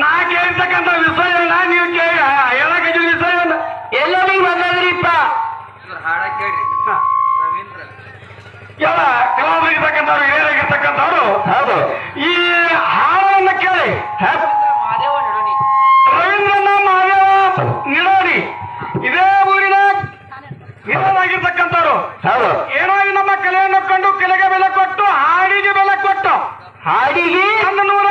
ನಾ ಕೇಳಿರ್ತಕ್ಕಂಥ ವಿಷಯನ ನೀವು ಕೇಳಿ ಹೇಳಕ್ಕೆ ವಿಷಯನ ಎಲ್ಲ ನೀವು ಬಂದದ್ರಿಪ್ಪ ಹಾಡ ಕೇಳಿ ಎಲ್ಲ ಕಲಾವಿದರಿರ್ತಕ್ಕಂಥವ್ರು ಹಿರಿಯರಾಗಿರ್ತಕ್ಕಂಥವ್ರು ಹೌದು. ಈ ಹಾಡನ್ನ ಕೇಳಿ. ರವೀಂದ್ರನ ಮಹಾದೇವ ನಿಡೋಡಿ ಇದೇ ಊರಿನ ಹಿರಿಯರಾಗಿರ್ತಕ್ಕಂಥವ್ರು. ಹೌದು. ಏನೋ ನಮ್ಮ ಕಲೆಯನ್ನು ಕಂಡು ಕಲೆಗೆ ಬೆಲೆ ಕೊಟ್ಟು ಹಾಡಿಗೆ ಬೆಲೆ ಕೊಟ್ಟು ಹಾಡಿಗೆ? ನೂರ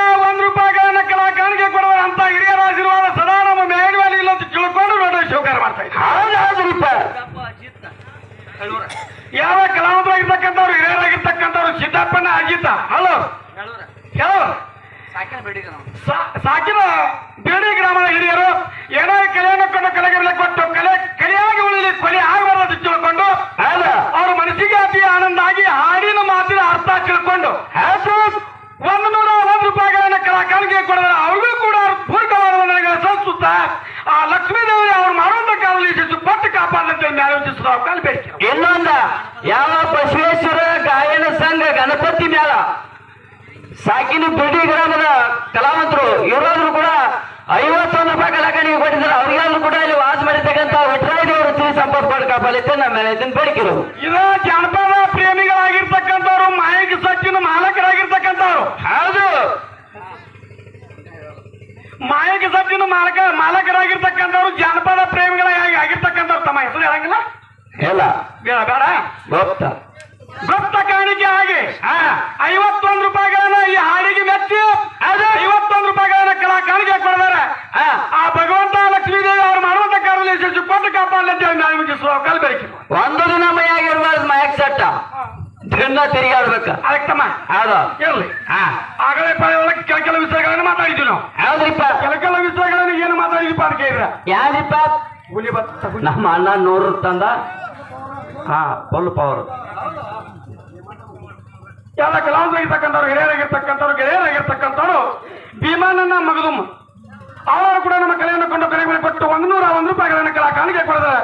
ಹೌದ್ರಿಪ್ಪ ಯಾವ ಕಲಾವಿದರಾಗಿರ್ತಕ್ಕಂಥವ್ರು ಹಿರಿಯರಾಗಿರ್ತಕ್ಕಂಥವ್ರು ಸಿದ್ದಪ್ಪನ ಅಜಿತ ಹಲೋ. ಹೇಳೋ ಸಾಕಿನ ಬೇಡಿ ಗ್ರಾಮದ ಹಿರಿಯರು ಏನೋ ಕಲೆಯನ್ನು ಕೊಂಡು ಕಲೆಗೆ ಬೆಲೆ ಕೊಟ್ಟು ಕಲೆ ಕಲೆಯಾಗಿ ಉಳಿಲಿ ಕೊಲೆ ಆಗಬಾರದು ತಿಳ್ಕೊಂಡು ಅವ್ರ ಮನಸ್ಸಿಗೆ ಅತಿ ಆನಂದ ಆಗಿ ಹಾಡಿನ ಮಾತಿನ ಅರ್ಥ ತಿಳ್ಕೊಂಡು. ಒಂದು ನೂರ ಒಂದು ರೂಪಾಯಿಗಳನ್ನ ಕಲಾ ಕಾಣಿಕೆ ಕೊಡಿದ್ರೆ ಅವ್ರಿಗೂ ಕೂಡ ಪೂರ್ಣವಾದ ಸಂಸ್ಕೃತ ಆ ಲಕ್ಷ್ಮೀ ದೇವಿ ಅವ್ರು ಮಾಡುವಂತ ಕಾಲದಲ್ಲಿ ಶಿಶು ಪಟ್ಟು ಕಾಪಾಡಂತ ಆಲೋಚಿಸಿದ ಕಾಲ ಬೇಕು ಇನ್ನೊಂದ, ಯಾವ ಬಸವೇಶ್ವರ ಗಾಯನ ಸಂಘ ಗಣಪತಿ ಮ್ಯಾಲ? ಸಾಕಿನ ಬಿಡಿ ಗ್ರಾಮದ ಕಲಾವಂತರು, ಇವರಾದ್ರು ಕೂಡ ಐವತ್ತೊಂದು ರೂಪಾಯಿ ಕಲಾಕಾರಿಗೆ ಕೊಟ್ಟಿದ್ದಾರೆ. ಅವ್ರಿಗಾದ್ರೂ ಕೂಡ ಇಲ್ಲಿ ವಾಸ ಮಾಡಿರ್ತಕ್ಕಂಥ ವಿಠ್ಠಲದೇವರು ತಿಳಿ ಪಡ್ಕ ಬಲಿತೆ ನಮ್ಮ ಮೇಲೆ ಇದನ್ನ ಬೇಡಿಕೆರು ಇದ ಜಾನಪದ ಪ್ರೇಮಿಗಳಾಗಿರ್ತಕ್ಕಂಥವ್ರು ಮಾಯಕ ಸಚ್ಚಿನ ಮಾಲಕರಾಗಿರ್ತಕ್ಕಂಥವ್ರು. ಹೌದು. ಮಾಯಕ ಸಚ್ಚಿನ ಮಾಲಕ ಮಾಲಕರಾಗಿರ್ತಕ್ಕಂಥವ್ರು ಜಾನಪದ ಪ್ರೇಮಿಗಳಾಗಿ ಆಗಿರ್ತಕ್ಕಂಥವ್ರು. ತಮ್ಮ ಹೆಸರು ಹೇಳಂಗಿಲ್ಲ? ಹೇಳ. ಬೇಡ ಬೇಡ. ಗೊತ್ತ. ಗುಪ್ತ ಕಾಣಿಕೆ ಆಗಿ ಐವತ್ತೊಂದು ರೂಪಾಯಿಗಳನ್ನ ಈ ಹಾಡಿಗೆ ಮೆಚ್ಚಿ ಅದೇ ಐವತ್ತೊಂದು ರೂಪಾಯಿಗಳನ್ನ ಕಲಾ ಕಾಣಿಕೆ ಕೊಡ್ತಾರೆ ಆ, ಭಗವಂತ ಲಕ್ಷ್ಮೀದೇವಿ ಅವ್ರು ಮಾಡುವಂತ ಯಶಸ್ಸು ಕೊಟ್ಟು ಕಾಪಾಡಲಿ ಅಂತ ಹೇಳಿ ನಾವು ನಿಮಗೆ ಕಲ್ಬೇಕು ಒಂದು ದಿನ ಮೈಯಾಗಿರ್ಬಾರ್ದು ಮಯಕ್ ಸಟ್ಟ. ದಿನ ತಿರುಗಾಡ್ಬೇಕು ಅದಕ್ಕಮ್ಮ ಹೌದು. ಇರ್ಲಿ. ಹಾ. ಆಗಲೇ ಪದ ಒಳಗೆ ಕೆಲ ಕೆಲ ವಿಷಯಗಳನ್ನು ಮಾತಾಡಿದ್ವಿ ನಾವು. ಹೌದ್ರಿಪ್ಪ. ಕೆಲ ಕೆಲ ವಿಷಯಗಳನ್ನು ಏನು ಮಾತಾಡಿದ್ವಿ ಅಂತ ಕೇಳಿದ್ರೆ? ಯಾರಿಪ್ಪ ಹುಲಿ ಬತ್ತ ನಮ್ಮ ಅಣ್ಣ ನೂರು ತಂದ. ಹಾ ಫುಲ್ ಪವರ್ ಎಲ್ಲ ಕಲಾವಿದರಾಗಿರ್ತಕ್ಕಂಥವ್ರು ಹಿರಿಯರಾಗಿರ್ತಕ್ಕಂಥವ್ರು ಗೆಳೆಯರಾಗಿರ್ತಕ್ಕಂಥವ್ರು ಭೀಮಾನನ್ನ ಮಗದುಮ್ ಅವರು ಕೂಡ ನಮ್ಮ ಕಲೆಯನ್ನು ಕೊಂಡು ಕರೆಗೆ ಕೊಟ್ಟು ಒಂದು ನೂರ ಒಂದು ರೂಪಾಯಿಗಳನ್ನು ಕೆಲ ಕಾಣಿಕೆ ಕೊಡಿದ್ದಾರೆ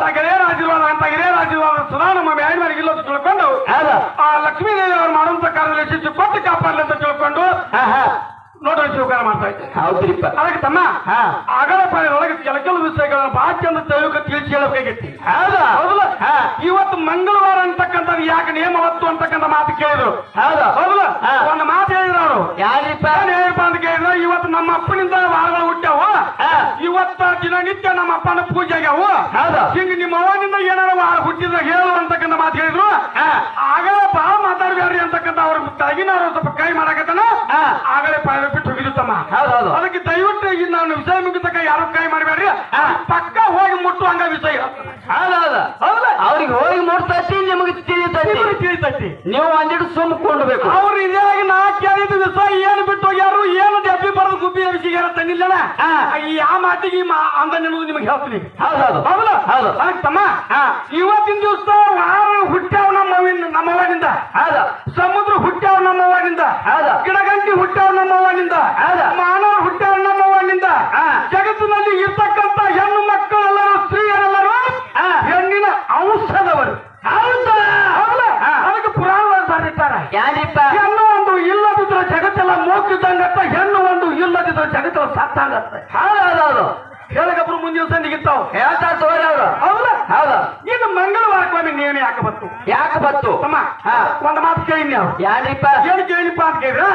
ಆ ಗೆಳೆಯರ ಆಶೀರ್ವಾದ ಅಂತ ಹಿರಿಯರ ಆಶೀರ್ವಾದ ಸದಾ ನಮ್ಮ ಮೇಲ್ಮೇಲೆ ಇಲ್ಲ ಅಂತ ತಿಳ್ಕೊಂಡು ಆ ಲಕ್ಷ್ಮೀದೇವಿ ಅವರು ಮಾಡುವಂತ ಕಾರ್ಯದಲ್ಲಿ ಶಿಶು ಕೊಟ್ಟು ಕಾಪಾಡಲಿ ಅಂತ ತಿಳ್ಕೊಂಡು ನೋಡೋಣ ಸ್ವೀಕಾರ ಮಾಡ್ತಾ ಇದ್ದೆ. ಹೌದ್ರಿಪ್ಪ ಅದಕ್ಕೆ ತಮ್ಮ ಅಗಲ ಆಗಲ ಒಳಗೆ ಕೆಲ ಕೆಲವು ವಿಷಯಗಳನ್ನ ಬಹಳ ಚಂದ ತಿಳಿಯೋಕೆ ತಿಳಿಸಿ ಹೇಳಬೇಕಾಗಿತ್ತು. ಹೌದಾ? ಹೌದಲ್ಲ. ಇವತ್ತು ಮಂಗಳವಾರ ಅಂತಕ್ಕಂಥದ್ದು ಯಾಕೆ ನೇಮವತ್ತು ಅಂತಕ್ಕಂಥ ಮಾತು ಕೇಳಿದ್ರು. ಹೌದಾ? ಹೌದಲ್ಲ. ಒಂದು ಮಾತು ಹೇಳಿದ್ರು ಅವರು. ಯಾರಿಪ್ಪ ಏನಪ್ಪ ಅಂತ ಕೇಳಿದ್ರು ಇವತ್ತು ನಮ್ಮ ಅಪ್ಪನಿಂದ ವಾರಗಳು ಹುಟ್ಟ್ಯಾವ. ಇವತ್ತ ದಿನನಿತ್ಯ ನಮ್ಮ ಅಪ್ಪನ ಪೂಜೆ ಆಗ್ಯಾವ. ಹೌದಾ? ಹಿಂಗ ನಿಮ್ಮ ಅವನಿಂದ ಏನಾರ ವಾರ ಹುಟ್ಟಿದ್ರೆ ಹೇಳು ಅಂತಕ್ಕಂಥ ಮಾತು ಹೇಳಿದ್ರು. ಆಗಲೇ ಬಹಳ ಮಾತಾಡ್ಬೇಡ್ರಿ ಅಂತಕ್ಕಂಥ ಅವ್ರ ತಗಿನವ್ರು ಸ್ವಲ್ಪ ಕೈ ಮಾಡಕತ್ತಾನ. ಆಗಲೇ ಪಾಯ ಬಿಟ್ಟು ಹೋಗಿರುತ್ತಮ್ಮ ಹೌದೌದು. ಅದಕ್ಕೆ ದಯವಿಟ್ಟು ಈಗ ನಾನು ವಿಷಯ ಮುಗಿತಕ್ಕ ಯಾರು ಕೈ ಮಾಡಬೇಡ್ರಿ? ಪಕ್ಕ ಹೋಗಿ ಮುಟ್ಟು ಹಂಗ ವಿಷಯ. ಹೌದೌದು. ಹೌದಲ್ಲ ಅವ್ರಿಗೆ ಹೋಗಿ ಮುಟ್ತತಿ ನಿಮಗೆ ತಿಳಿತತಿ. ತಿಳಿತೈತಿ. ನೀವು ಒಂದಿಟ್ಟು ಸುಮ್ ಕೊಂಡ್ಬೇಕು. ಅವ್ರು ಇದಾಗಿ ನಾ ಕೇಳಿದ ವಿಷಯ ಏನು ಬಿಟ್ಟು ಹೋಗ್ಯಾರು ಏನು ಡಬ್ಬಿ ಬರೋದು ಗುಬ್ಬಿ ವಿಷಯ ತಂದಿಲ್ಲಣ. ಈ ಆ ಮಾತಿಗೆ ಈ ಮಾ- ಅಂದ ನಿಮಗೆ ನಿಮಗೆ ಹೇಳ್ತೀನಿ. ಹೌದೌದು. ಹೌದಲ್ಲ ಹೌದು. ಅದಕ್ಕೆ ತಮ್ಮ. ಇವತ್ತಿನ ದಿವಸ ವಾರ ಹುಟ್ಟ್ಯಾವ ನಮ್ಮವಿನ ನಮ್ಮವ್ವನಿಂದ ಹೌದಾ. ಸಮುದ್ರ ಹುಟ್ಟ್ಯಾವ ನಮ್ಮವ್ವನಿಂದ ಗಿಡಗಂಟಿ ಹುಟ್ಟ್ಯಾವ ನಮ್ಮವ್ವನಿಂದ? ಮಾನವ ಹುಟ್ಟ್ಯಾವ ನಮ್ಮವ್ವನಿಂದ ಆ ಜಗತ್ತಿನಲ್ಲಿ ಇರ್ತಕ್ಕಂಥ ಹೆಣ್ಣು ಮಕ್ಕಳೆಲ್ಲರೂ ಸ್ತ್ರೀಯರೆಲ್ಲರೂ. ಹೆಣ್ಣಿನ ಔಷಧವರು. ಅದಕ್ಕೆ ಪುರಾಣ ಯಾರಿಪ್ಪ? ಹೆಣ್ಣು ಒಂದು ಇಲ್ಲದಿದ್ರೆ ಜಗತ್ತೆಲ್ಲ ಮೋಕಿದ್ದಂಗತ್ತ ಹೆಣ್ಣು ಒಂದು ಇಲ್ಲದಿದ್ರೆ ಜಗತ್ತೆಲ್ಲ ಸತ್ತಂಗತ್ತೆ. ಹೌದೌದೌದು ಹೇಳಗಬ್ರು ಮುಂದಿನ ಸಂದಿಗಿತ್ತಾವ ಹೇಳ್ತಾ ತೋರಿ ಅವರು. ಹೌದಾ. ಮಂಗಳವಾರ ಮಂಗಳವಾರಕ್ಕೊಮ್ಮೆ ನೇಮ ಯಾಕೆ ಬಂತು? ಯಾಕೆ ಬತ್ತು ತಮ್ಮ. ಒಂದು ಮಾತು ಕೇಳಿನಿ ಅವ್ರು. ಯಾರಿಪ್ಪ? ಏನು ಕೇಳಿಪ್ಪ ಅಂತ ಕೇಳಿದ್ರ?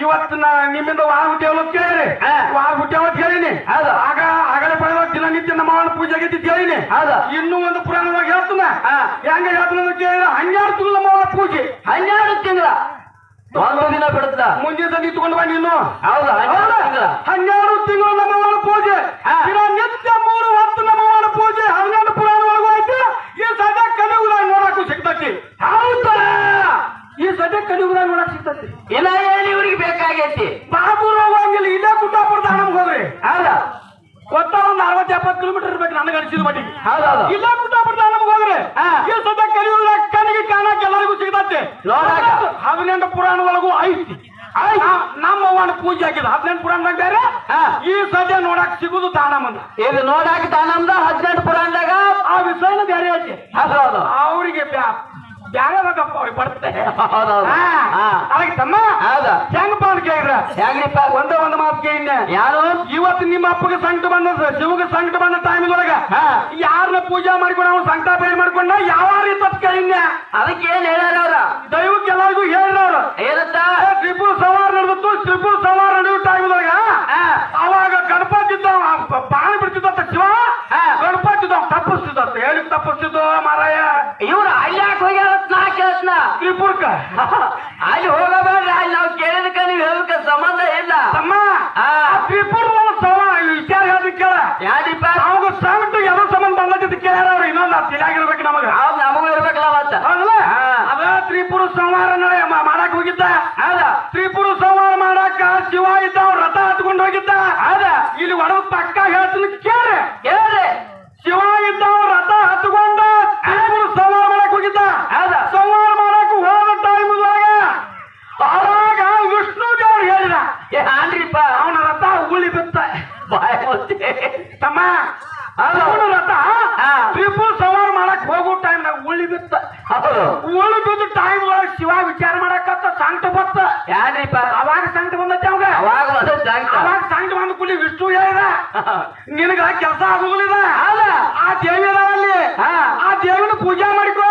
ಇವತ್ತು ನಾ ನಿಮ್ಮಿಂದ ವಾರ ಹುಟ್ಟ್ಯಾವಲ್ಲ ಕೇಳಿ ಕೇಳಿರಿ. ವಾರ ಹುಟ್ಟ್ಯಾವ ಅಂತ ಕೇಳಿನಿ. ಹೌದಾ? ಆಗ ಆಗಲೇ ಪಡೆದ ದಿನನಿತ್ಯ ನಮ್ಮ ಅವನ ಪೂಜೆ ಆಗೈತಿ ಕೇಳಿನಿ. ಹೌದು? ಇನ್ನೂ ಒಂದು ಪುರಾಣವಾಗಿ ಹೇಳ್ತಾನ. ಹಾ. ಹೆಂಗ ಹೇಳ್ತಾನ ಅಂತ ಕೇಳಿದ್ರೆ ಹನ್ನೆರಡು ತಿಂಗಳು ನಮ್ಮ ಅವನ ಪೂಜೆ. ಹನ್ನೆರಡು ತಿಂಗಳ? ಒಂದು ದಿನ ಬಿಡುತ್ತ? ಮುಂದಿನ ದಿನ ತಗೊಂಡು ಬಾ ನೀನು ಹೌದಾ ಹನ್ನೆರಡು ತಿಂಗಳ. ಹನ್ನೆರಡು ತಿಂಗಳು ನಮ್ಮವನ ಪೂಜೆ. ದಿನ ನಿತ್ಯ ಮೂರು ಹೊತ್ತು ನಮ್ಮವನ ಪೂಜೆ. ಹನ್ನೆರಡು ಪುರಾಣ ಒಳಗೂ ಐತಿ ಈ ಸದ್ಯ ನೋಡಕ್ಕೂ ಸಿಗ್ತತಿ. ಹೌದಾ ಈ ಸದ್ಯ ಕಲಿಯುಗದ ನೋಡಕ್ ಸಿಗ್ತತಿ. ಇಲ್ಲ ಏನು ಇವ್ರಿಗೆ ಬೇಕಾಗೈತಿ? ಬಾಬು ಹೋಗಂಗಿಲ್ಲ ಇಲ್ಲೇ ಕುಟ್ಟಾಪುರದ ನಮ್ಗೆ ಹೋಗ್ರಿ ಹೌದಾ? ಒತ್ತ ಒಂದು ಅರವತ್ತು ಎಪ್ಪತ್ತು ಕಿಲೋಮೀಟರ್ ಇರ್ಬೇಕು ನನಗೆ ಅನಿಸಿದ ಮಟ್ಟಿಗೆ ಹೌದೌದು ಇಲ್ಲೇ ಕುಟ್ಟಾಪುರದ ನಮ್ಗೆ ಹೋಗ್ರಿ. ಈ ಸದ್ಯ ಕಲಿಯುಗ ಕನಿಗೆ ಕಾಣಕ್ ಎಲ್ಲರಿಗೂ ಸಿಗ್ತತಿ. ಹದಿನೆಂಟು ಪುರಾಣ ಒಳಗೂ ಐತಿ. ನಾ- ನಮ್ಮ ಅವನ ಪೂಜೆ ಆಗಿದೆ ಹದಿನೆಂಟು ಪುರಾಣದಾಗ ಬೇರೆ. ಈ ಸದ್ಯ ನೋಡಕ್ ಸಿಗುದು ತಾಣಮಂದ ಇದು ನೋಡಾಕ ತಾನಮ್ದ ಹದಿನೆಂಟು ಪುರಾಣದಾಗ? ಆ ವಿಷಯನ ಬೇರೆ ಐತಿ. ಅವರಿಗೆ ಬ್ಯಾರೆ ಹೌದೌದು. ಹಾ. ಹಾ. ಅದಕ್ಕೆ ಹೌದ? ಹೆಂಗಪ್ಪ ಅಂತ ಕೇಳಿದ್ರ? ಹೆಂಗ್ರಿಪ್ಪ ಒಂದ ಒಂದ್ ಮಾತು ಕೇಳಿನ ಯಾರು? ಇವತ್ತು ನಿಮ್ಮ ಅಪ್ಪಗೆ ಸಂಕಟ ಬಂದ ಶಿವಗ ಸಂಕಟ ಬಂದ ಟೈಮ್ ಒಳಗ. ಯಾರನ್ನ ಪೂಜಾ ಮಾಡ್ಕೊಂಡು ಅವ್ನು ಸಂಕಟ ಬೇರೆ ಮಾಡ್ಕೊಂಡ ಯಾವ ರೀತಿ ಕೇಳಿನ ಅದಕ್ಕೆ ಏನ್ ಹೇಳ್ಯಾರ ಅವ್ರ? ದೈವಕ್ಕೆ ಎಲ್ಲರಿಗೂ ಹೇಳ್ರ ಅವ್ರ. ಏನಂತ? ತ್ರಿಪುರ ಸವಾರ ನಡೆದಿತ್ತು ತ್ರಿಪುರ ಸವಾರ ನಡೆಯೋ ಟೈಮ್ ಒಳಗ ಅವಾಗ ಗಣಪತಿ ಬಾಣ ಬಿಡ್ತಿದ್ದಂತ ಶಿವ ಗಣಪತಿ ತಪ್ಪಿಸ್ತಿದ್ದಂತ ಹೇಳಿ ತಪ್ಪಿಸ್ತಿದ್ದ ಮಾರಾಯ? ಇವ್ರು ಅಲ್ಲಿ ಯಾಕೆ ಹೋಗ್ಯಾರ ನಾ ಕೇಳ ತ್ರಿಪುರಕ ಅಲ್ಲಿ ಹೋಗಬೇಡ ತ್ರಿಪುರ ಸಮ ವಿಚಾರ ಹೇಳ್ದು ಕೇಳ. ಯಾರಿಪ್ಪ ಅವಾಗ ಸಂಗಟು ಯಾವ ಸಂಬಂಧ ಬಂದಿದ್ದು ಕೇಳ್ಯಾರ ಅವ್ರು ಇನ್ನೊಂದು ತಿಳಿಯಾಗಿರ್ಬೇಕು ನಮಗ. ಹೌದು ನಮಗೂ ಇರ್ಬೇಕಲ್ಲ ಮತ್ತ ಹೌದಲ್ಲ. ಅದ ತ್ರಿಪುರ ಸಂಹಾರ ನಡೆ ಮಾಡಕ್ ಹೋಗಿದ್ದ? ಹೌದ. ತ್ರಿಪುರ ಸಂಹಾರ ಮಾಡಾಕ ಶಿವ ಇದ್ದ ಅವ್ರ ರಥ ಹತ್ಕೊಂಡು ಹೋಗಿದ್ದ? ಹೌದ. ಇಲ್ಲಿ ಒಡದ ಪಕ್ಕ ಹೇಳ್ತೀನಿ ಕೇಳಿ ಹೇಳ್ರಿ ಶಿವ ಇದ್ದ ಅವ್ರ ರಥ ಹತ್ಕೊಂಡ ತ್ರಿಪುರ ಸಂಹಾರ ಮಾಡಕ್ ಹೋಗಿದ್ದ ಹೌದ ಸಂಹಾರ ಮಾಡಕ್ ಹೋದ ಟೈಮ್ ಅವಾಗ ವಿಷ್ಣು ದೇವ್ರು ಹೇಳಿದ ಏ ಹಾನ್ರಿಪ್ಪ ಅವನ ರಥ ಉಗುಳಿ ಬಿತ್ತ ಬಾಯ್ ಮುತ್ತೆ ತಮ್ಮ ಹೌದು. ಸವಾರ್ ಮಾಡಕ್ ಹೋಗೋ ಟೈಮ್ನಾಗ ಉಳ್ಳಿ ಬಿತ್ತ. ಉಳ್ಳಿ ಬಿದ್ದ ಟೈಮ್ ಒಳಗೆ ಶಿವ ವಿಚಾರ ಮಾಡಕತ್ತ ಸಂಕಟ ಬತ್ತ ಯಾರಿಪ್ಪ ಅವಾಗ ಸಂಕಟ ಬಂದೈತೆ ಅವಾಗ? ಅವಾಗ ಅವಾಗ ಸಂಕಟ ಬಂದ ಕೂಡಲಿ ವಿಷ್ಣು ಹೇಳಿದ. ನಿನಗ ಕೆಲಸ ಆಗುದಿಲ್ಲ. ಆ ದೇವಿ ಅದಾವಲ್ಲಿ ಹಾ. ಆ ದೇವಿನ ಪೂಜಾ ಮಾಡ್ಕೋ.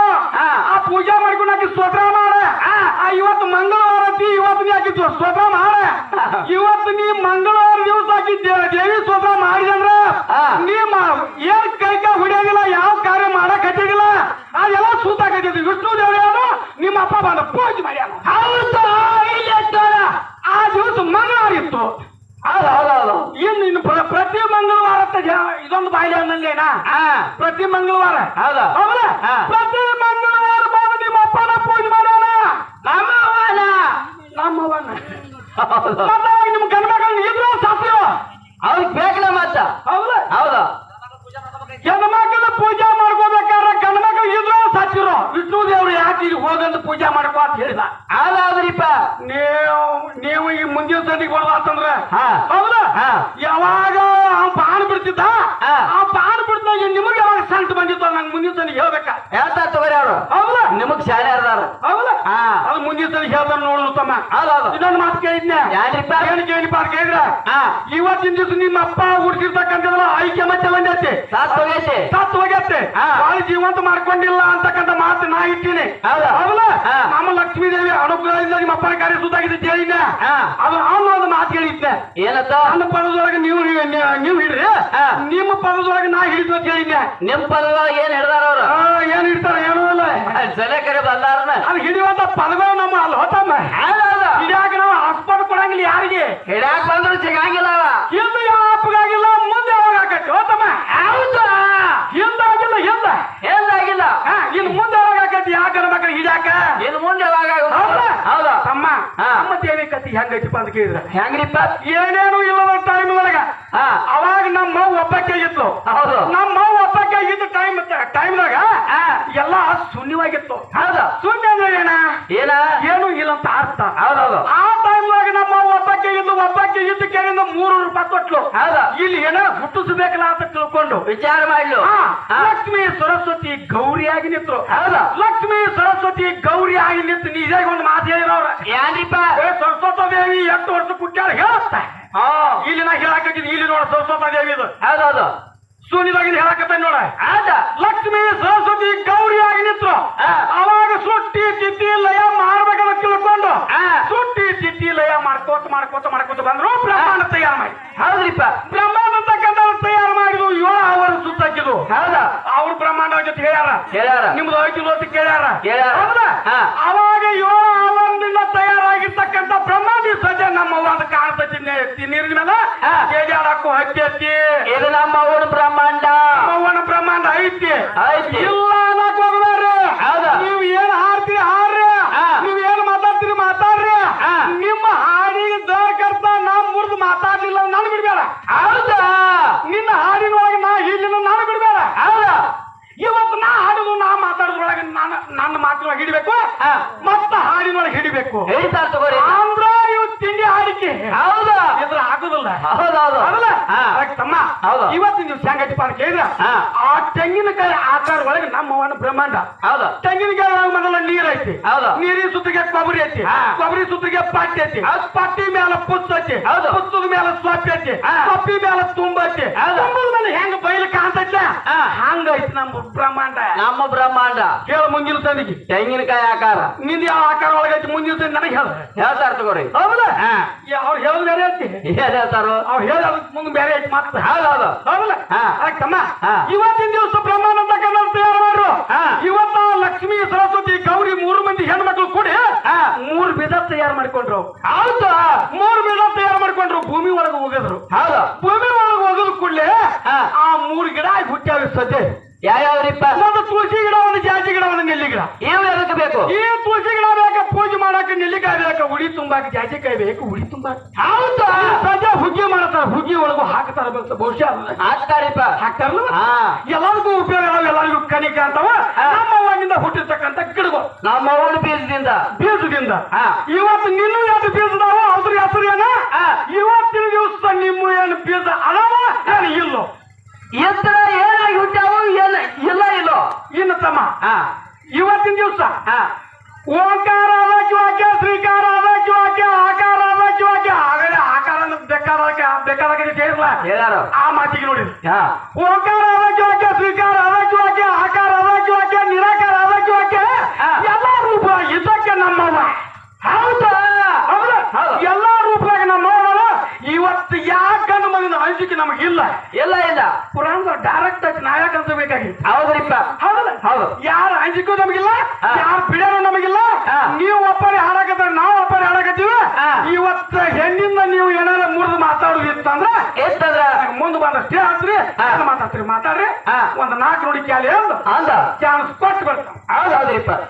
ಆ ಪೂಜಾ ಮಾಡ್ಕೊಂಡು ಆಕಿ ಸ್ತೋತ್ರ ಮಾಡ. ಇವತ್ತು ಮಂಗಳವಾರ ಇವತ್ತು ನೀ ಆಕಿ ಸ್ವತಃ ಮಾಡ. ಇವತ್ತು ನೀ ಮಂಗಳವಾರ ದಿವಸ ಹಾಕಿದ್ದೆ ದೇವಿ ಸ್ವತಃ ಮಾಡಿದಂದ್ರ ನೀ ಏನ್ ಕೈ ಕೈ ಹೊಡಿಯೋದಿಲ್ಲ ಯಾವ ಕಾರ್ಯ ಮಾಡಕ್ ಹತ್ತಿದಿಲ್ಲ. ಅದೆಲ್ಲ ಸೂತಾಕೈತಿ ವಿಷ್ಣು ದೇವ್ರ ನಿಮ್ಮ ಅಪ್ಪ ಬಂದ ಪೂಜೆ ಮಾಡ್ಯಾನ? ಆ ದಿವಸ ಮಂಗಳವಾರ ಇತ್ತು. ಇನ್ನು ಇನ್ನು ಪ್ರತಿ ಮಂಗಳವಾರ ಇದೊಂದು ಬಾಯಿಲೆ ಹಾ. ಪ್ರತಿ ಮಂಗಳವಾರ? ಹೌದಾ. ಪ್ರತಿ ಮಂಗಳವಾರ ಬಂದು ನಿಮ್ಮ ಅಪ್ಪನ ಪೂಜೆ ಮಾಡೋಣ ನಮ್ಮ ಅವನ ನಮ್ಮವನ್ನ ಹೌದು ಮತ್ತೆ ನಿಮ್ ಗಂಡ ಮಕ್ಕಳನ್ನ ಇಬ್ರು ಸಾತ್ರು ಅವ್ರಿಗೆ ಬೇಕಲ್ಲ ಮತ್ತ ಹೌದಾ ಹೌದು ಹೆಣ್ಣು ಮಕ್ಕಳ ಪೂಜೆ ಮಾಡ್ಕೋಬೇಕಾದ್ರೆ ಗಂಡ ಮಕ್ಕಳು ಇದ್ರು ಸತ್ತಿರು ವಿಷ್ಣು ದೇವ್ರು ಯಾಕೆ ಇಲ್ಲಿ ಹೋಗಂದು ಪೂಜೆ ಮಾಡ್ಕೋ ಅಂತ ಹೇಳಿದ ಹೌದೌದ್ರಿಪ್ಪ ನೀವು ನೀವು ಈ ಮುಂದಿನ ಸಂದಿಗೆ ಕೊಡದ ಅಂತಂದ್ರೆ ಹಾ. ಹೌದಾ ಹಾ. ಯಾವಾಗ ಆ ಬಾಣ ಬಿಡ್ತಿದ್ದ. ಆ ಬಾಣ ಬಿಡ್ತಾಗ ನಿಮಗೆ ಯಾವಾಗ ಸಂಟ್ ಬಂದಿತ್ತು ನಂಗೆ ಮುಂದಿನ ಸಂದಿಗೆ ಹೇಳ್ಬೇಕ? ಹೇಳ್ತಾರ ತಗೋರಿ ಅವ್ರು. ಹೌದಾ? ನಿಮಗ್ ಶಾಲೆ ಅರ್ದಾರ. ಹೌದಾ. ಅದು ಮುಂದಿನ ಸಲ ಹೇಳ್ತಾನೆ ನೋಡು ತಮ್ಮ. ಇನ್ನೊಂದು ಮಾತು ಕೇಳಿದ್ನ. ಏನು ಕೇಳಿಪ್ಪ ಕೇಳಿದ್ರ? ಇವತ್ತಿನ ದಿವಸ ನಿಮ್ಮ ಅಪ್ಪ ಹುಡ್ಕಿರ್ತಕ್ಕಂಥದ್ರ ಐಕ್ಯ ಮತ್ತೆ ಬಂದೈತೆ. ಸಾತ್ ಹೋಗೈತಿ. ಬಾಳಿ ಜೀವಂತ ಮಾಡ್ಕೊಂಡಿಲ್ಲ ಅಂತಕ್ಕಂಥ ಮಾತು ನಾ ಇಟ್ಟಿನಿ. ಹೌದಾ? ಹೌದಾ? ನಮ್ಮ ಲಕ್ಷ್ಮೀ ದೇವಿ ಅನುಗ್ರಹದಿಂದ ನಿಮ್ಮ ಅಪ್ಪನ ಕಾರ್ಯ ಸುತ್ತಾಗಿದೆ ಹೇಳಿದ್ದೆ ಹಾ. ಅದು ಅವನು ಒಂದು ಮಾತು ಹೇಳಿದ್ದೆ ಏನತ್ತ? ನನ್ನ ಪದದೊಳಗೆ ನೀವು ನೀವು- ಹಿಡ್ರಿ. ನಿಮ್ಮ ಪದದೊಳಗೆ ನಾ ಹಿಡಿದು ಅಂತ ಹೇಳಿದ್ದೆ ನಿಮ್ ಪದದಾಗ ಏನ್ ಹಿಡ್ದಾರ ಅವ್ರು? ಏನ್ ಹಿಡ್ತಾರ ಏನೂ ಅಲ್ಲ. ಸಲೆ ಕರೆ ಬಂದಾರನ? ಅದು ಹಿಡಿಯುವಂತ ಪದಗಳು ನಮ್ಮ ಅಲ್ಲ ಹೌದೌದು ಹಿಡಿಯಾಕ ನಾವು ಆಸ್ಪತ್ರೆ ಕೊಡಂಗಿಲ್ಲ ಯಾರಿಗೆ? ಹಿಡಿಯಾಕ ಬಂದ್ರು ಸಿಗಂಗಿಲ್ಲ ಇಲ್ಲ ಯಾವ ಅಪ್ಪಗಾಗಿಲ್ಲ ಮುಂದೆ ಯಾವಾಗ ಆಕೈತಿ ಹೋತಮ್ಮ ಹೌದಾ ಹಿಂದಾಗಿಲ್ಲ ಹಿಂದ ಏನಾಗಿಲ್ಲ ಹಾ, ಇನ್ನು ಮುಂದೆ ಯಾವಾಗ ಆಕೈತಿ ಯಾಕೆ ಮಕ್ಕಳು ಹಿಡಿಯಾಕ ಇನ್ ಮುಂದೆ ಯಾವಾಗ ಆಗುತ್ತೆ? ಹೌದಾ? ಹೌದಾ ತಮ್ಮ ಹಾ. ನಮ್ಮ ಕತಿ ಹೆಂಗೈತಿಪ್ಪ ಅಂತ ಕೇಳಿದ್ರ ಹೆಂಗ್ರಿಪ್ಪ? ಏನೇನು ಇಲ್ಲದ ಟೈಮ್ ಒಳಗ ಅವಾಗ ನಮ್ಮ ಒಬ್ಬಕ್ಕೆ ಇತ್ತು. ಹೌದು. ನಮ್ಮ ಒಬ್ಬಕ್ಕೆ ಇದ್ದ ಟೈಮ್ ಟೈಮ್ದಾಗ. ಎಲ್ಲ ಶೂನ್ಯವಾಗಿತ್ತು. ಹೌದು. ಶೂನ್ಯ ಅಂದ್ರೆ ಏನ? ಏನ? ಏನು ಇಲ್ಲ ಅಂತ ಅರ್ಥ ಹೌದೌದು ಆ ಟೈಮ್ದಾಗ ನಮ್ಮ ಅವ್ವ ಒಬ್ಬಕ್ಕೆ ಇದ್ದು ಒಬ್ಬಕ್ಕೆ ಮೂರು ರೂಪಾಯಿ ಕೊಟ್ಲು. ಹೌದಾ. ಇಲ್ಲಿ ಏನ ಹುಟ್ಟಿಸ್ಬೇಕಲ್ಲ ಅಂತ ತಿಳ್ಕೊಂಡು. ವಿಚಾರ ಮಾಡ್ಲು. ಹಾ. ಲಕ್ಷ್ಮೀ ಸರಸ್ವತಿ ಗೌರಿಯಾಗಿ ನಿಂತ್ರು. ಹೌದಾ. ಲಕ್ಷ್ಮಿ ಸರಸ್ವತಿ ಗೌರಿಯಾಗಿ ನಿಂತು ನಿಜ ಒಂದು ಮಾತು ಹೇಳಿರವ್ರ ಏನ್ರಿಪ್ಪ ಏ ಸರಸ್ವತ ದೇವಿ ಎಷ್ಟು ವರ್ಷ ಕುಟ್ಟಾಳ ಹಾ. ಇಲ್ಲಿ ನಾ ಹೇಳಾಕಿದ್ ಇಲ್ಲಿ ನೋಡ ಸರಸ್ವತ ದೇವಿ ಇದು. ಹೌದೌದು ಸೂನಿದಾಗ ಹೇಳಕತ್ತ ನೋಡ. ಹೌದಾ. ಲಕ್ಷ್ಮೀ ಸರಸ್ವತಿ ಗೌರಿ ಆಗಿ ಹಾ. ಅವಾಗ ಸೃಷ್ಟಿ ಚಿತ್ತಿ ಲಯ ಮಾಡ್ಬೇಕಂತ ತಿಳ್ಕೊಂಡು ಹಾ. ಸೃಷ್ಟಿ ಚಿತ್ತಿ ಲಯ ಮಾಡ್ಕೋತ ಮಾಡ್ಕೋತ ಬಂದ್ರು ಬ್ರಹ್ಮಾಂಡ ತಯಾರು ಮಾಡಿ. ಹೌದ್ರಿಪ್ಪ. ಬ್ರಹ್ಮಾಂಡ ಅಂತಕ್ಕಂಥ ತಯಾರು ಮಾಡಿದ್ರು. ಏಳು ಅವರ ಸುತ್ತಾಕಿದ್ರು. ಹೌದಾ? ಅವ್ರು ಬ್ರಹ್ಮಾಂಡ ಜೊತೆ ಹೇಳ್ಯಾರ. ಹೇಳ್ಯಾರ. ನಿಮ್ದು ಐದು ಅಂತ ಕೇಳ್ಯಾರ. ಕೇಳ್ಯಾರ. ಹೌದಾ? ಅವಾಗ ಏಳು ಅವರಿಂದ ತಯಾರಾಗಿರ್ತಕ್ಕಂಥ ಬ್ರಹ್ಮಾಂಡಿ ಸದ್ಯ ನಮ್ಮ ಅಂತ ಕಾಣ್ತೈತಿ ನೀರಿನ ಮೇಲೆ. ಹಾ. ತೇಜಾಡಕ್ಕೂ ಹತ್ತಿ ಇದು ಬ್ರಹ್ಮಾಂಡ. ನಮ್ಮವನ ಬ್ರಹ್ಮಾಂಡ ಐತಿ. ಐತಿ. ಇಲ್ಲ ಅನ್ನಕ್ ಹೋಗ್ಬೇಡ್ರಿ ಹೌದಾ? ನೀವು ಏನ್ ಹಾಡ್ತೀರಿ ಹಾಡ್ರಿ ಹಾ. ನೀವ್ ಏನ್ ಮಾತಾಡ್ತೀರಿ ಮಾತಾಡ್ರಿ ಹಾ. ನಿಮ್ಮ ಹಾಡಿಗೆ ದರ್ಕರ್ತ ನಾ ಮುರಿದು ಮಾತಾಡ್ಲಿಲ್ಲ ನಾನು ಬಿಡ್ಬೇಡ ಹೌದಾ? ನಿನ್ನ ಹಾಡಿನೊಳಗೆ ನಾ ಇಲ್ಲಿ ನಾನು ಬಿಡ್ಬೇಡ. ಹೌದಾ? ಇವತ್ತು ನಾ ಹಾಡುದು ನಾ ಮಾತಾಡೋದ್ರೊಳಗೆ ನಾನು ನನ್ನ ಮಾತಿನೊಳಗೆ ಹಿಡಿಬೇಕು. ಮತ್ತ ಹಾಡಿನೊಳಗೆ ಹಿಡಿಬೇಕು? ಹೇಳ್ತಾರ ತಗೋರಿ. ಆಂಧ್ರ ಇವು ತಿಂಡಿ ಹಾಡಿಕೆ. ಹೌದಾ? ಇದ್ರ ಆಗುದಿಲ್ಲ. ಹೌದೌದು. ಹೌದಲ್ಲ? ತಮ್ಮ ಹೌದು. ಇವತ್ತು ನೀವು ಹೆಂಗೈತಿಪ್ಪ ಅಂತ ಕೇಳಿದ್ರ? ಹಾ. ತೆಂಗಿನಕಾಯಿ ಆಕಾರ ಒಳಗೆ ನಮ್ಮ ಅವನ ಬ್ರಹ್ಮಾಂಡ. ಹೌದು. ತೆಂಗಿನಕಾಯಿ ಒಳಗೆ ಮೊದಲ ನೀರ್ ಐತಿ. ಹೌದು. ನೀರಿನ ಸುತ್ತಿಗೆ ಕೊಬ್ಬರಿ ಐತಿ. ಕೊಬ್ಬರಿ ಸುತ್ತಿಗೆ ಪಟ್ಟಿ ಐತಿ. ಹೌದು. ಪಟ್ಟಿ ಮೇಲೆ ಪುಸ್ತ ಐತಿ. ಹೌದು. ಪುಸ್ತದ ಮೇಲೆ ಸೊಪ್ಪಿ ಐತಿ. ಸೊಪ್ಪಿ ಮೇಲೆ ತುಂಬ ಐತಿ. ಹೌದು. ತುಂಬದ ಮೇಲೆ ಹೆಂಗ ಬಯಲು ಕಾಣ್ತೈತೆ ಹಾ. ಹಂಗೈತಿ ನಮ್ಮ ಬ್ರಹ್ಮಾಂಡ. ನಮ್ಮ ಬ್ರಹ್ಮಾಂಡ. ಕೇಳ ಮುಂಜಿನ ತಂದಿಗೆ. ತೆಂಗಿನಕಾಯಿ ಆಕಾರ. ನಿಂದ ಯಾವ ಆಕಾರ ಒಳಗೈತಿ ಮುಂಜಿನ ತಂದಿ ನನಗೆ ಹೇಳ. ಹೇಳ್ತಾರ ತಗೋರಿ. ಹೌದಲ್ಲ? ಹಾ. ಅವ್ರು ಹೇಳ ಬೇರೆ ಐತಿ. ಹೇಳ್ತಾರ ಹೇಳ್ತಾರು? ಅವ್ರು ಹೇಳ ಮುಂದೆ ಬೇರೆ ಐತಿ ಮಾತ್ರ ಹೌದೌದು ಹೌದಲ್ಲ? ದಿವಸ ಬ್ರಹ್ಮಾನಂದ ತಯಾರು ಮಾಡ್ರು ಇವತ್ತ ಲಕ್ಷ್ಮಿ ಸರಸ್ವತಿ ಗೌರಿ ಮೂರು ಮಂದಿ ಹೆಣ್ಮಕ್ಳು ಕೂಡಿ ಮೂರ್ ಬೀದ ತಯಾರು ಮಾಡ್ಕೊಂಡ್ರು? ಹೌದು. ಮೂರ್ ಬೀಜ ತಯಾರು ಮಾಡ್ಕೊಂಡ್ರು? ಭೂಮಿ ಒಳಗೆ ಹೋಗಿದ್ರು. ಹೌದು. ಭೂಮಿ ಒಳಗೆ ಹೋಗದ್ ಕೂಡಲೇ ಆ ಮೂರ್ ಗಿಡ ಹುಟ್ಟ್ಯಾವ ಸದ್ಯ. ಯಾವ್ಯಾವ್ರಿಪ್ಪ? ಒಂದು ತುಳಸಿ ಗಿಡ ಒಂದು ಜಾಜಿ ಗಿಡ ಒಂದು ನೆಲ್ಲಿಗಿಡ ಇವೆರಡಕ್ಕೆ ಬೇಕು? ಈ ತುಳಸಿ ಗಿಡ ಬೇಕ ಪೂಜೆ ಮಾಡಕ್ಕೆ ನೆಲ್ಲಿಕಾಯಿ ಬೇಕ ಉಳಿ ತುಂಬಾಕ ಜಾಜಿಕಾಯಿ ಬೇಕು ಉಳಿ ತುಂಬಾಕ. ಹೌದು. ಹಾಕ್ತಾರ ಬಹು- ಬಹುಶಃ. ಹಾಕ್ತಾರಿಪ್ಪ. ಹಾಕ್ತಾರಲ್ಲ? ಎಲ್ಲರಿಗೂ ಉಪಯೋಗ ಎಲ್ಲರಿಗೂ ಕನಿಕ ಅಂತವ ಹಾ. ನಮ್ಮ ಅವಾಗಿಂದ ಹುಟ್ಟಿರ್ತಕ್ಕಂಥ ಗಿಡಗಳು. ನಮ್ಮ ಅವನ ಬೀಜದಿಂದ. ಬೀಜದಿಂದ. ಇವತ್ತು ನಿನ್ನ ಯಾವ್ದು ಬೀಜದಾವ ಅದ್ರ ಹೆಸರು ಏನ. ಇವತ್ತಿನ ದಿವಸ ನಿಮ್ಮ ಏನು ಬೀಜ ಅದಾವ ಏನು ಇಲ್ಲೋ? ಎತ್ತರ ಏನಾಗಿ ಹುಟ್ಟಾವು ಏನ ಇಲ್ಲ ಇಲ್ಲೋ? ಇನ್ನು ತಮ್ಮ ಇವತ್ತಿನ ದಿವಸ? ಓಂಕಾರ ಜ್ವಾಕ್ಯ ಶ್ರೀಕಾರ ಜ್ವಾಕ್ಯ ಆಕಾರ ಜ್ವಾಕ್ಯ ಆಗಲೇ ಆಕಾರ ಅನ್ನೋದು ಬೇಕಾದಾಗ ಬೇಕಾದಾಗ ಕೇಳಿಲ್ಲ ಆ ಮಾತಿಗೆ ನೋಡಿ. ಓಂಕಾರ ಅದ ಜ್ವಾಕ್ಯ ಶ್ರೀಕಾರ ಅದ ಜ್ವಾಕ್ಯ ಆಕಾರ ಅದ ಜ್ವಾಕ್ಯ ನಿರಾಕಾರ ಅದ ಎಲ್ಲ ರೂಪ ಇದಕ್ಕೆ ನಮ್ಮವ. ಹೌದಾ? ಹೌದು. ಎಲ್ಲಾ ರೂಪದಾಗ ನಮ್ಮವ ಇವತ್ತು ಯಾಕೆ ಗಂಡು ನಮಗಿಲ್ಲ. ಎಲ್ಲ ಇಲ್ಲ. ಕುರಾನ್ ಡೈರೆಕ್ಟ್ ಆಗಿ ನಾಯಕ ಅಂತ ಬೇಕಾಗಿತ್ತು. ಹೌದ್ರಿಪ್ಪ. ಹೌದಲ್ಲ? ಹೌದು. ಯಾರ ಅಂಜಿಕೂ ನಮಗಿಲ್ಲ ಯಾರು ಬಿಡೋರು ನಮಗಿಲ್ಲ. ನೀವು ಒಬ್ಬರೇ ಹಾಡಕತ್ತಾರೆ ನಾವು ಒಬ್ಬರೇ ಹಾಡಕತ್ತೀವಿ ಇವತ್ತ ಹೆಣ್ಣಿಂದ ನೀವು ಏನಾರ ಮುರಿದು ಮಾತಾಡೋದು ಇತ್ತಂದ್ರ ಎಷ್ಟಂದ್ರ ಮುಂದೆ ಬಂದಷ್ಟೇ ಸ್ಟೇ ಹಾಕ್ರಿ. ಮಾತಾಡ್ತೀರಿ. ಮಾತಾಡ್ರಿ. ಒಂದ್ ನಾಲ್ಕು ನೋಡಿ ಕ್ಯಾಲಿ ಅಂದ್ರೆ ಅಂದ. ಚಾನ್ಸ್ ಕೊಟ್ಟು ಬರ್ತಾನೆ. ಹೌದು ಹೌದ್ರಿಪ್ಪ.